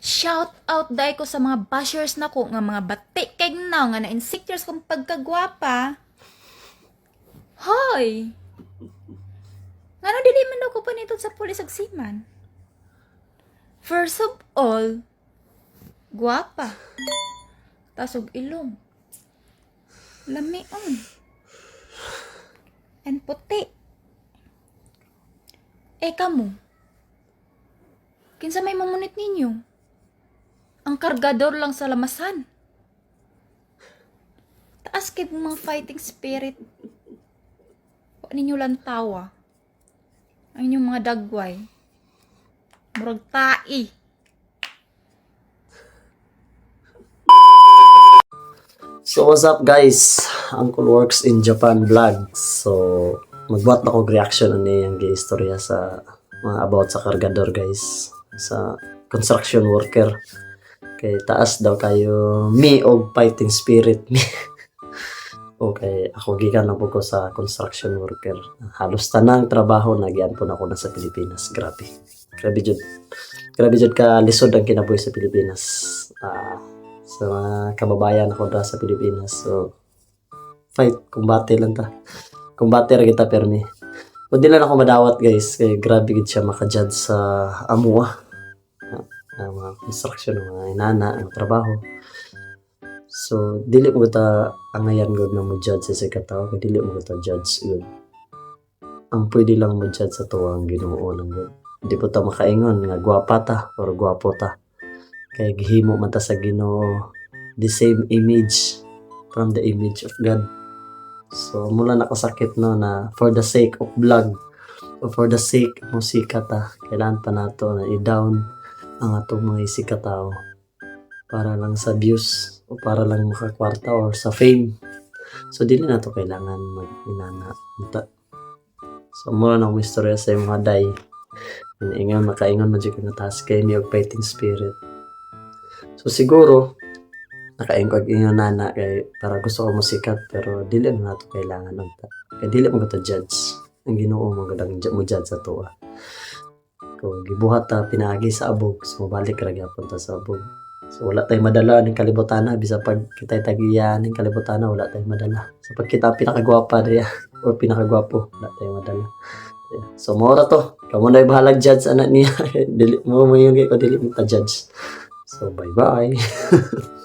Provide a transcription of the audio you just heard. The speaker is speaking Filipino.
Shout out dai ko sa mga bashers na ko nga mga batik kay now nga na insecures kong pagkagwapa. Hoy. Ngano dili man ako panitod sa pulis ag siman? First of all, gwapa. Tasog ilong. Lamion. And puti. Eh kamo, kinsa may mamunit ninyo? Kargador lang sa lamasan. Taas kay mga fighting spirit. Wa ninyo lang tawa. Ang inyong mga dagway. Murag tai. So what's up guys? Uncle Works in Japan vlog. So magbuhat na ko reaction ani ang istorya sa mga about sa kargador guys sa construction worker. Kay taas daw kayo me og fighting spirit me. okay, ako gikan na po ko sa construction worker. Halos tanang trabaho nagyan po na ako na sa Pilipinas. Grabe. Grabe jud. Grabe jud ka lisod ang kinabuhi sa Pilipinas. Ah, sa mga kababayan ako da sa Pilipinas. So, fight, kumbate lang ta. Kumbate ra kita permi. Di lang ako madawat guys, kay grabe gid siya makajudge sa amo Ah, mga construction, mga inana, ang trabaho. So, dili mo ta angayan gud na mo judge sa sikat tao, kay dili mo ta judge gud. Ang pwede lang mo judge sa tuwa ang Ginoo lang gud. Di po ta makaingon nga gwapa ta or gwapo ta kay gihimo man ta sa Ginoo the same image from the image of God. So mula nakasakit no na for the sake of vlog o for the sake musika ta kailangan pa nato na i-down ang atong mga isika tao para lang sa views o para lang makakwarta or sa fame. So dili na to kailangan mag-inana. So mula na akong istorya sa mga day. Ingon makaingon man jud nga taas kay mi og fighting spirit. So siguro nakaingkog inyo nana kay para gusto ko musikat pero dili na nato kailangan unta. Kay dili mo to judge. Ang Ginoo mo gadang mo judge sa tuwa. Kung gibuhat ta pinaagi sa abog, so balik ra gyapon ta sa abog. So wala tayong madala ning kalibutana bisa pag kita tagiya ning kalibutana wala tayong madala. So pag kita pinakagwapa diya or pinakagwapo wala tayong madala. So mora to. Kamu na bahalag judge anak niya. dili mo mo yung ko dili mo ta judge. So bye bye.